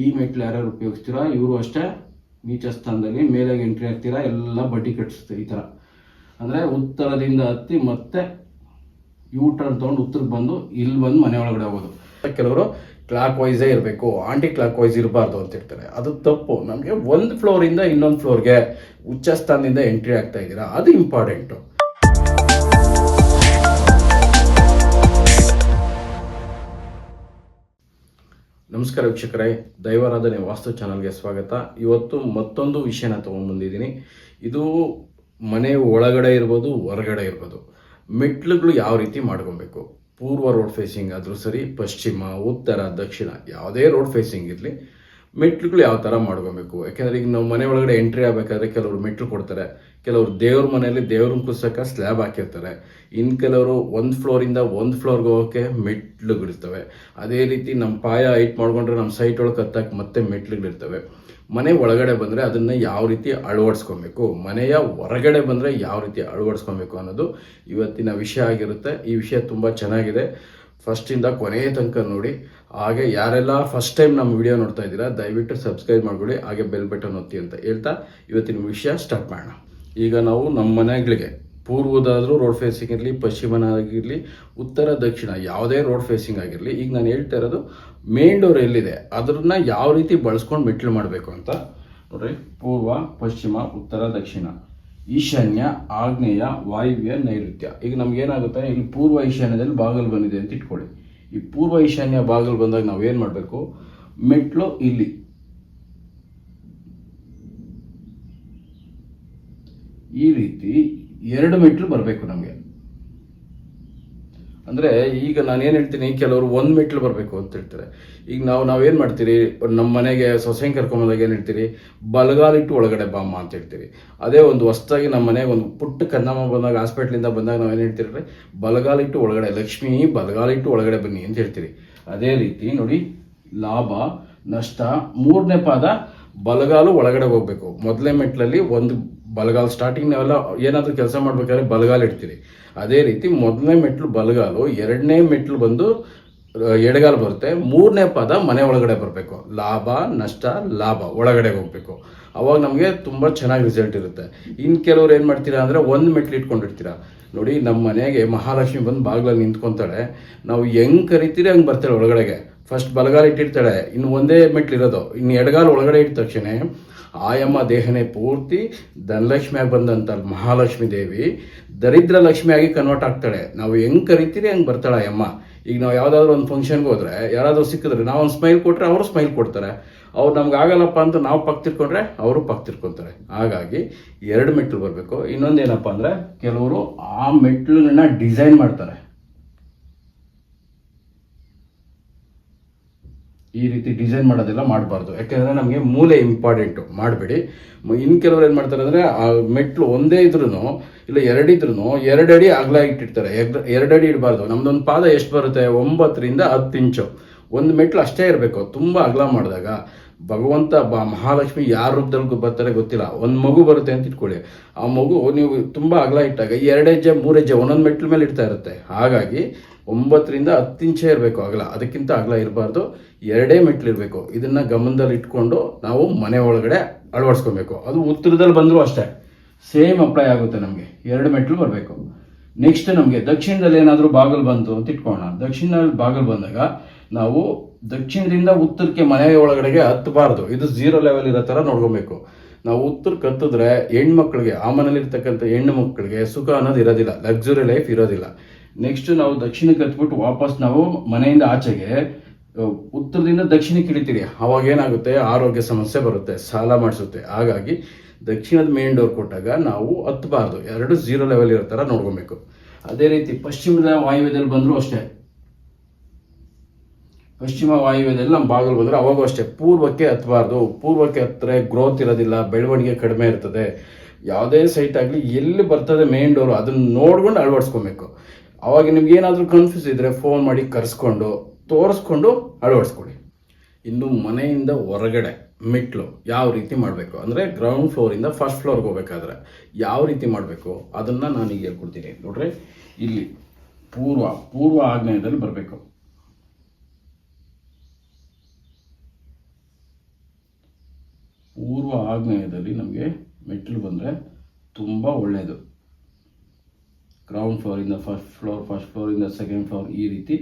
ಈ ಮೆಟ್ಲು ಯಾರ್ಯಾರು ಉಪಯೋಗಿಸ್ತೀರಾ? ಇವರು ಅಷ್ಟೇ ನೀಚ ಸ್ಥಾನದಲ್ಲಿ ಮೇಲಾಗಿ ಎಂಟ್ರಿ ಆಗ್ತೀರಾ ಎಲ್ಲ ಬಡ್ಡಿ ಕಟ್ಟಿಸುತ್ತೆ ಈ ಥರ ಅಂದರೆ ಉತ್ತರದಿಂದ ಹತ್ತಿ ಮತ್ತೆ ಯೂ ಟರ್ನ್ ತೊಗೊಂಡು ಉತ್ತರಕ್ಕೆ ಬಂದು ಇಲ್ಲಿ ಬಂದು ಮನೆ ಒಳಗಡೆ ಹೋಗೋದು. ಕೆಲವರು ಕ್ಲಾಕ್ ವೈಸೇ ಇರಬೇಕು ಆಂಟಿ ಕ್ಲಾಕ್ ವೈಸ್ ಇರಬಾರ್ದು ಅಂತ ಹೇಳ್ತಾರೆ. ಅದು ತಪ್ಪು. ನಮಗೆ ಒಂದು ಫ್ಲೋರಿಂದ ಇನ್ನೊಂದು ಫ್ಲೋರ್ಗೆ ಉಚ್ಚ ಸ್ಥಾನದಿಂದ ಎಂಟ್ರಿ ಆಗ್ತಾ ಇದ್ದೀರಾ? ಅದು ಇಂಪಾರ್ಟೆಂಟು ನಮಸ್ಕಾರ ವೀಕ್ಷಕರೇ, ದೈವಾರಾಧನೆ ವಾಸ್ತು ಚಾನಲ್ಗೆ ಸ್ವಾಗತ. ಇವತ್ತು ಮತ್ತೊಂದು ವಿಷಯನ ತೊಗೊಂಡ್ಬಂದಿದ್ದೀನಿ ಇದು ಮನೆ ಒಳಗಡೆ ಇರ್ಬೋದು, ಹೊರಗಡೆ ಇರ್ಬೋದು. ಮೆಟ್ಲುಗಳು ಯಾವ ರೀತಿ ಮಾಡ್ಕೊಬೇಕು? ಪೂರ್ವ ರೋಡ್ ಫೇಸಿಂಗ್ ಆದರೂ ಸರಿ, ಪಶ್ಚಿಮ, ಉತ್ತರ, ದಕ್ಷಿಣ, ಯಾವುದೇ ರೋಡ್ ಫೇಸಿಂಗ್ ಇರಲಿ ಮೆಟ್ಲುಗಳು ಯಾವ ಥರ ಮಾಡ್ಕೊಬೇಕು? ಯಾಕೆಂದರೆ ಈಗ ನಾವು ಮನೆ ಒಳಗಡೆ ಎಂಟ್ರಿ ಆಗಬೇಕಾದ್ರೆ ಕೆಲವರು ಮೆಟ್ಲು ಕೊಡ್ತಾರೆ. ಕೆಲವರು ದೇವ್ರ ಮನೆಯಲ್ಲಿ ದೇವ್ರನ್ನ ಕುಸಕ ಸ್ಲ್ಯಾಬ್ ಹಾಕಿರ್ತಾರೆ. ಇನ್ನು ಕೆಲವರು ಒಂದು ಫ್ಲೋರಿಂದ ಒಂದು ಫ್ಲೋರ್ಗೆ ಹೋಗೋಕ್ಕೆ ಮೆಟ್ಲುಗಳಿರ್ತವೆ. ಅದೇ ರೀತಿ ನಮ್ಮ ಪಾಯ ಹೈಟ್ ಮಾಡ್ಕೊಂಡ್ರೆ ನಮ್ಮ ಸೈಟ್ ಒಳಗೆ ಹತ್ತಕ್ಕೆ ಮತ್ತೆ ಮೆಟ್ಲುಗಳಿರ್ತವೆ. ಮನೆ ಒಳಗಡೆ ಬಂದರೆ ಅದನ್ನು ಯಾವ ರೀತಿ ಅಳವಡಿಸ್ಕೊಬೇಕು? ಮನೆಯ ಹೊರಗಡೆ ಬಂದರೆ ಯಾವ ರೀತಿ ಅಳವಡಿಸ್ಕೊಬೇಕು ಅನ್ನೋದು ಇವತ್ತಿನ ವಿಷಯ ಆಗಿರುತ್ತೆ. ಈ ವಿಷಯ ತುಂಬ ಚೆನ್ನಾಗಿದೆ. ಫಸ್ಟಿಂದ ಕೊನೆಯ ತನಕ ನೋಡಿ. ಹಾಗೆ ಯಾರೆಲ್ಲ ಫಸ್ಟ್ ಟೈಮ್ ನಮ್ಮ ವಿಡಿಯೋ ನೋಡ್ತಾ ಇದ್ದೀರಾ, ದಯವಿಟ್ಟು ಸಬ್ಸ್ಕ್ರೈಬ್ ಮಾಡ್ಕೊಳ್ಳಿ, ಹಾಗೆ ಬೆಲ್ ಬಟನ್ ಒತ್ತಿ ಅಂತ ಹೇಳ್ತಾ ಇವತ್ತಿನ ವಿಷಯ ಸ್ಟಾರ್ಟ್ ಮಾಡೋಣ. ಈಗ ನಾವು ನಮ್ಮ ಮನೆಗಳಿಗೆ, ಪೂರ್ವದಾದರೂ ರೋಡ್ ಫೇಸಿಂಗ್ ಇರಲಿ ಪಶ್ಚಿಮನ ಆಗಿರಲಿ ಉತ್ತರ, ದಕ್ಷಿಣ, ಯಾವುದೇ ರೋಡ್ ಫೇಸಿಂಗ್ ಆಗಿರಲಿ, ಈಗ ನಾನು ಹೇಳ್ತಾ ಇರೋದು ಮೇನ್ ಡೋರ್ ಎಲ್ಲಿದೆ ಅದನ್ನ ಯಾವ ರೀತಿ ಬಳಸ್ಕೊಂಡು ಮೆಟ್ಲು ಮಾಡಬೇಕು ಅಂತ. ನೋಡ್ರಿ, ಪೂರ್ವ, ಪಶ್ಚಿಮ, ಉತ್ತರ, ದಕ್ಷಿಣ. ಈಶಾನ್ಯ, ಆಗ್ನೇಯ, ವಾಯುವ್ಯ, ನೈಋತ್ಯ. ಈಗ ನಮ್ಗೇನಾಗುತ್ತೆ ಇಲ್ಲಿ ಪೂರ್ವ ಈಶಾನ್ಯದಲ್ಲಿ ಬಾಗಿಲು ಬಂದಿದೆ ಅಂತ ಇಟ್ಕೊಳ್ಳಿ. ಈ ಪೂರ್ವ ಈಶಾನ್ಯ ಬಾಗಿಲು ಬಂದಾಗ ನಾವು ಏನು ಮಾಡಬೇಕು ಮೆಟ್ಲು ಇಲ್ಲಿ ಈ ರೀತಿ ಎರಡು ಮೆಟ್ಲು ಬರಬೇಕು ನಮಗೆ. ಅಂದರೆ ಈಗ ನಾನು ಏನು ಹೇಳ್ತೀನಿ, ಕೆಲವರು ಒಂದು ಮೆಟ್ಲು ಬರಬೇಕು ಅಂತ ಹೇಳ್ತಾರೆ. ಈಗ ನಾವು ನಾವೇನು ಮಾಡ್ತೀರಿ ನಮ್ಮ ಮನೆಗೆ ಸೊಸೆಂಗೆ ಕರ್ಕೊಂಬಂದಾಗ ಏನು ಹೇಳ್ತೀರಿ, ಬಲಗಾಲಿಟ್ಟು ಒಳಗಡೆ ಬಾಮ್ಮ ಅಂತ ಹೇಳ್ತೀರಿ. ಅದೇ ಒಂದು ಹೊಸ್ದಾಗಿ ನಮ್ಮ ಮನೆಗೆ ಒಂದು ಪುಟ್ಟ ಕನ್ನಮ್ಮ ಬಂದಾಗ, ಹಾಸ್ಪಿಟ್ಲಿಂದ ಬಂದಾಗ ನಾವು ಏನು ಹೇಳ್ತೀರಿ, ಬಲಗಾಲಿಟ್ಟು ಒಳಗಡೆ, ಲಕ್ಷ್ಮಿ ಬಲಗಾಲಿಟ್ಟು ಒಳಗಡೆ ಬನ್ನಿ ಅಂತ ಹೇಳ್ತೀರಿ. ಅದೇ ರೀತಿ ನೋಡಿ, ಲಾಭ, ನಷ್ಟ, ಮೂರನೇ ಪಾದ ಬಲಗಾಲು ಒಳಗಡೆ ಹೋಗಬೇಕು. ಮೊದಲನೇ ಮೆಟ್ಲಲ್ಲಿ ಒಂದು ಬಲಗಾಲು ಸ್ಟಾರ್ಟಿಂಗ್ ನಾವೆಲ್ಲ ಏನಾದರೂ ಕೆಲಸ ಮಾಡ್ಬೇಕಾದ್ರೆ ಬಲಗಾಲ್ ಇಡ್ತೀರಿ. ಅದೇ ರೀತಿ ಮೊದಲನೇ ಮೆಟ್ಲು ಬಲಗಾಲು, ಎರಡನೇ ಮೆಟ್ಲು ಬಂದು ಎಡಗಾಲು ಬರುತ್ತೆ. ಮೂರನೇ ಪದ ಮನೆ ಒಳಗಡೆ ಬರಬೇಕು. ಲಾಭ, ನಷ್ಟ, ಲಾಭ, ಒಳಗಡೆ ಹೋಗ್ಬೇಕು. ಅವಾಗ ನಮಗೆ ತುಂಬ ಚೆನ್ನಾಗಿ ರಿಸಲ್ಟ್ ಇರುತ್ತೆ. ಇನ್ನು ಕೆಲವ್ರು ಏನು ಮಾಡ್ತೀರಾ ಅಂದರೆ ಒಂದು ಮೆಟ್ಲು ಇಟ್ಕೊಂಡಿರ್ತೀರಾ. ನೋಡಿ ನಮ್ಮ ಮನೆಗೆ ಮಹಾಲಕ್ಷ್ಮಿ ಬಂದು ಬಾಗಿಲಲ್ಲಿ ನಿಂತ್ಕೊತಾಳೆ. ನಾವು ಹೆಂಗ್ ಕರಿತೀರಿ ಹಂಗೆ ಬರ್ತಾಳೆ ಒಳಗಡೆಗೆ. ಫಸ್ಟ್ ಬಲಗಾಲ ಇಟ್ಟಿರ್ತಾಳೆ. ಇನ್ನು ಒಂದೇ ಮೆಟ್ಲು ಇರೋದು. ಇನ್ನು ಎಡಗಾಲು ಒಳಗಡೆ ಇಟ್ಟ ತಕ್ಷಣ ಆಯಮ್ಮ ದೇಹನೇ ಪೂರ್ತಿ ಧನಲಕ್ಷ್ಮಿಯಾಗಿ ಬಂದಂಥ ಮಹಾಲಕ್ಷ್ಮಿ ದೇವಿ ದರಿದ್ರ ಲಕ್ಷ್ಮಿಯಾಗಿ ಕನ್ವರ್ಟ್ ಆಗ್ತಾಳೆ. ನಾವು ಹೆಂಗ್ ಕರಿತೀರಿ ಹಂಗೆ ಬರ್ತಾಳೆ ಅಮ್ಮ ಈಗ ನಾವು ಯಾವುದಾದ್ರೂ ಒಂದು ಫಂಕ್ಷನ್ಗೆ ಹೋದ್ರೆ, ಯಾರಾದರೂ ಸಿಕ್ಕಿದ್ರೆ ನಾವು ಒಂದು ಸ್ಮೈಲ್ ಕೊಟ್ಟರೆ ಅವರು ಸ್ಮೈಲ್ ಕೊಡ್ತಾರೆ. ಅವ್ರು ನಮ್ಗೆ ಆಗಲ್ಲಪ್ಪ ಅಂತ ನಾವು ಪಕ್ ತಿರ್ಕೊಂಡ್ರೆ ಅವರು ಪಕ್ ತಿರ್ಕೊತಾರೆ. ಹಾಗಾಗಿ ಎರಡು ಮೆಟ್ಲು ಬರಬೇಕು. ಇನ್ನೊಂದೇನಪ್ಪ ಅಂದರೆ ಕೆಲವರು ಆ ಮೆಟ್ಲನ್ನ ಡಿಸೈನ್ ಮಾಡ್ತಾರೆ. ಈ ರೀತಿ ಡಿಸೈನ್ ಮಾಡೋದೆಲ್ಲ ಮಾಡಬಾರ್ದು. ಯಾಕೆಂದರೆ ನಮಗೆ ಮೂಲೆ ಇಂಪಾರ್ಟೆಂಟು ಮಾಡಬೇಡಿ. ಇನ್ನು ಕೆಲವರು ಏನು ಮಾಡ್ತಾರೆ ಅಂದರೆ, ಆ ಮೆಟ್ಲು ಒಂದೇ ಇದ್ರೂ ಇಲ್ಲ ಎರಡಿದ್ರೂ ಎರಡು ಅಡಿ ಅಗಲ ಇಟ್ಟಿರ್ತಾರೆ. ಎರಡು ಅಡಿ ಇಡಬಾರ್ದು. ನಮ್ದೊಂದು ಪಾದ ಎಷ್ಟು ಬರುತ್ತೆ? ಒಂಬತ್ತರಿಂದ ಹತ್ತು ಇಂಚು. ಒಂದು ಮೆಟ್ಲು ಅಷ್ಟೇ ಇರಬೇಕು. ತುಂಬ ಅಗಲ ಮಾಡಿದಾಗ. ಭಗವಂತ ಬ ಮಹಾಲಕ್ಷ್ಮಿ ಯಾರ ರೂಪದಲ್ಲಿ ಬರ್ತಾರೆ ಗೊತ್ತಿಲ್ಲ. ಒಂದು ಮಗು ಬರುತ್ತೆ ಅಂತ ಇಟ್ಕೊಳ್ಳಿ. ಆ ಮಗು ನೀವು ತುಂಬ ಅಗಲ ಇಟ್ಟಾಗ ಎರಡು ಹೆಜ್ಜೆ, ಮೂರು ಹೆಜ್ಜೆ ಒಂದೊಂದು ಮೆಟ್ಲ ಮೇಲೆ ಇಡ್ತಾ ಇರುತ್ತೆ. ಹಾಗಾಗಿ ಒಂಬತ್ತರಿಂದ ಹತ್ತು ಇಂಚೆ ಇರಬೇಕು ಅಗಲ. ಅದಕ್ಕಿಂತ ಅಗಲ ಇರಬಾರ್ದು. ಎರಡೇ ಮೆಟ್ಲಿರಬೇಕು ಇದನ್ನ ಗಮನದಲ್ಲಿ ಇಟ್ಕೊಂಡು ನಾವು ಮನೆ ಒಳಗಡೆ ಅಳವಡಿಸ್ಕೊಬೇಕು. ಅದು ಉತ್ತರದಲ್ಲಿ ಬಂದರೂ ಅಷ್ಟೇ. ಸೇಮ್ ಅಪ್ಲೈ ಆಗುತ್ತೆ ನಮಗೆ. ಎರಡು ಮೆಟ್ಲು ಬರಬೇಕು. ನೆಕ್ಸ್ಟ್ ನಮಗೆ ದಕ್ಷಿಣದಲ್ಲಿ ಏನಾದರೂ ಬಾಗಿಲು ಬಂತು ಅಂತ ಇಟ್ಕೊಳ್ಳೋಣ. ದಕ್ಷಿಣದಲ್ಲಿ ಬಾಗಿಲು ಬಂದಾಗ ನಾವು ದಕ್ಷಿಣದಿಂದ ಉತ್ತರಕ್ಕೆ ಮನೆ ಒಳಗಡೆಗೆ ಹತ್ತಬಾರ್ದು. ಇದು ಝೀರೋ ಲೆವೆಲ್ ಇರೋ ಥರ ನೋಡ್ಕೊಬೇಕು. ನಾವು ಉತ್ತರಕ್ಕೆ ಹತ್ತಿದ್ರೆ ಹೆಣ್ಮಕ್ಳಿಗೆ, ಆ ಮನೇಲಿ ಇರ್ತಕ್ಕಂಥ ಹೆಣ್ಣು ಮಕ್ಕಳಿಗೆ ಸುಖ ಅನ್ನೋದು ಇರೋದಿಲ್ಲ. ಲಕ್ಸುರಿ ಲೈಫ್ ಇರೋದಿಲ್ಲ. ನೆಕ್ಸ್ಟ್ ನಾವು ದಕ್ಷಿಣಕ್ಕೆ ಹತ್ಬಿಟ್ಟು ವಾಪಸ್ ನಾವು ಮನೆಯಿಂದ ಆಚೆಗೆ ಉತ್ತರದಿಂದ ದಕ್ಷಿಣಕ್ಕೆ ಇಳಿತೀರಿ. ಅವಾಗ ಏನಾಗುತ್ತೆ? ಆರೋಗ್ಯ ಸಮಸ್ಯೆ ಬರುತ್ತೆ. ಸಾಲ ಮಾಡಿಸುತ್ತೆ. ಹಾಗಾಗಿ ದಕ್ಷಿಣದ ಮೇನ್ ಡೋರ್ ಕೊಟ್ಟಾಗ ನಾವು ಹತ್ತಬಾರ್ದು. ಎರಡು ಝೀರೋ ಲೆವೆಲ್ ಇರೋ ಥರ ನೋಡ್ಕೊಬೇಕು. ಅದೇ ರೀತಿ ಪಶ್ಚಿಮದ ವಾಯುವ್ಯದಲ್ಲಿ ಬಂದರೂ ಅಷ್ಟೇ. ಪಶ್ಚಿಮ ವಾಯುವ್ಯದಲ್ಲಿ ನಮ್ಮ ಬಾಗಿಲು ಬಂದರೆ ಅವಾಗೂ ಅಷ್ಟೇ. ಪೂರ್ವಕ್ಕೆ ಹತ್ತಬಾರ್ದು ಪೂರ್ವಕ್ಕೆ ಹತ್ತಿರ ಗ್ರೋತ್ ಇರೋದಿಲ್ಲ, ಬೆಳವಣಿಗೆ ಕಡಿಮೆ ಇರ್ತದೆ. ಯಾವುದೇ ಸೈಟ್ ಆಗಲಿ ಎಲ್ಲಿ ಬರ್ತದೆ ಮೇನ್ ಡೋರು ಅದನ್ನು ನೋಡ್ಕೊಂಡು ಅಳವಡಿಸ್ಕೊಬೇಕು. ಅವಾಗ ನಿಮ್ಗೆ ಏನಾದರೂ ಕನ್ಫ್ಯೂಸ್ ಇದ್ದರೆ ಫೋನ್ ಮಾಡಿ ಕರೆಸ್ಕೊಂಡು, ತೋರಿಸ್ಕೊಂಡು ಅಳವಡಿಸ್ಕೊಳ್ಳಿ. ಇನ್ನು ಮನೆಯಿಂದ ಹೊರಗಡೆ, ಮೆಟ್ಲು ಯಾವ ರೀತಿ ಮಾಡಬೇಕು? ಅಂದರೆ ಗ್ರೌಂಡ್ ಫ್ಲೋರಿಂದ ಫಸ್ಟ್ ಫ್ಲೋರ್ಗೆ ಹೋಗ್ಬೇಕಾದ್ರೆ ಯಾವ ರೀತಿ ಮಾಡಬೇಕು? ಅದನ್ನು ನಾನು ಈಗ ಹೇಳ್ಕೊಡ್ತೀನಿ. ನೋಡ್ರಿ, ಇಲ್ಲಿ ಪೂರ್ವ ಪೂರ್ವ ಆಗ್ನೇಯದಲ್ಲಿ ಬರಬೇಕು. ಪೂರ್ವ ಆಗ್ನೇಯದಲ್ಲಿ ನಮಗೆ ಮೆಟ್ಟಿಲು ಬಂದರೆ ತುಂಬ ಒಳ್ಳೆಯದು ಗ್ರೌಂಡ್ ಫ್ಲೋರಿಂದ ಫಸ್ಟ್ ಫ್ಲೋರ್ ಫಸ್ಟ್ ಫ್ಲೋರಿಂದ ಸೆಕೆಂಡ್ ಫ್ಲೋರ್ ಈ ರೀತಿ